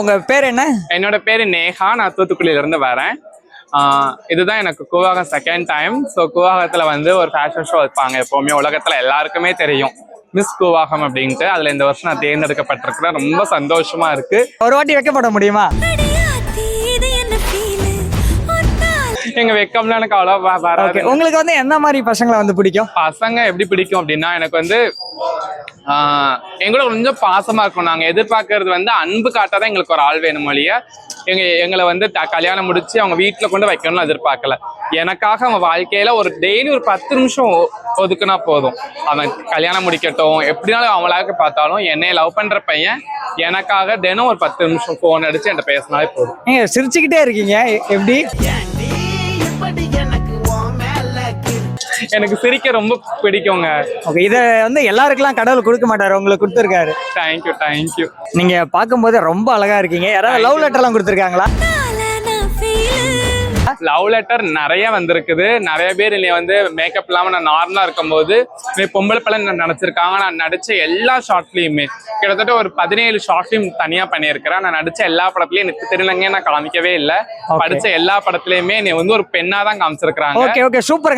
உங்க பேர் என்ன? என்னோட பேரு நேஹா. நான் தூத்துக்குடியில இருந்து வரேன் இதுதான் எனக்கு கூவாகம் செகண்ட் டைம் ஸோ கூவாகத்துல வந்து ஒரு ஃபேஷன் ஷோ வைப்பாங்க எப்பவுமே. உலகத்துல எல்லாருக்குமே தெரியும். மிஸ் கூவாகம் அப்படின்ட்டு. அதுல இந்த வருஷம் நான் தேர்ந்தெடுக்கப்பட்டிருக்கிறேன். ரொம்ப சந்தோஷமா இருக்கு. ஒரு வாட்டி வைக்கப்பட முடியுமா? எங்க வெக்கம்லாம் எனக்கு அவ்வளோ வராது. உங்களுக்கு வந்து என்ன மாதிரி பசங்களை வந்து பிடிக்கும்? பசங்க எப்படி பிடிக்கும் அப்படின்னா எனக்கு வந்து எங்களோட கொஞ்சம் பாசமா இருக்கும் நாங்க எதிர்பார்க்கறது வந்து அன்பு காட்டாதான் எங்களுக்கு ஒரு ஆள் வேணும் மொழிய எங்க எங்களை வந்து த- கல்யாணம் முடிச்சு அவங்க வீட்டுல கொண்டு வைக்கணும்னு எதிர்பார்க்கல. எனக்காக அவங்க வாழ்க்கையில ஒரு டெய்லி ஒரு பத்து நிமிஷம் ஒ- ஒதுக்குனா போதும். அவன் கல்யாணம் முடிக்கட்டும் எப்படினாலும் அவங்களாக பார்த்தாலும் என்னை லவ் பண்ற பையன். எனக்காக தினம் ஒரு பத்து நிமிஷம் ஃபோன் அடிச்சு என்கிட்ட பேசினாலே போதும். நீங்க சிரிச்சுக்கிட்டே இருக்கீங்க. எப்படி? எனக்கு சிரிக்க ரொம்ப பிடிக்குங்க. ஓகே இதை வந்து எல்லாருக்கெல்லாம் கடவுள் கொடுக்க மாட்டாரு உங்களுக்கு கொடுத்துருக்காரு. தேங்க்யூ தேங்க்யூ நீங்க பார்க்கும்போது ரொம்ப அழகா இருக்கீங்க. யாராவது லவ் லெட்டர் எல்லாம் கொடுத்துருக்காங்களா? நான் லவ் லெட்டர் நிறைய வந்திருக்குது. நிறைய பேர் என்னை வந்து மேக்கப் இல்லாம நான் நார்மலா இருக்கும்போது பொம்பளை பிள்ளை நினைச்சிருக்காங்க நான் நடிச்ச எல்லா ஷார்ட்லயுமே கிட்டத்தட்ட ஒரு பதினேழு ஷார்ட் ஃபிலிம் தனியா பண்ணியிருக்கிறேன். நான் நடிச்ச எல்லா படத்துலயும் எனக்கு திருநங்கையை நான் காமிக்கவே இல்லை. படிச்ச எல்லா படத்துலயுமே என்னை வந்து ஒரு பெண்ணா தான் காமிச்சிருக்கிறாங்க. Okay okay super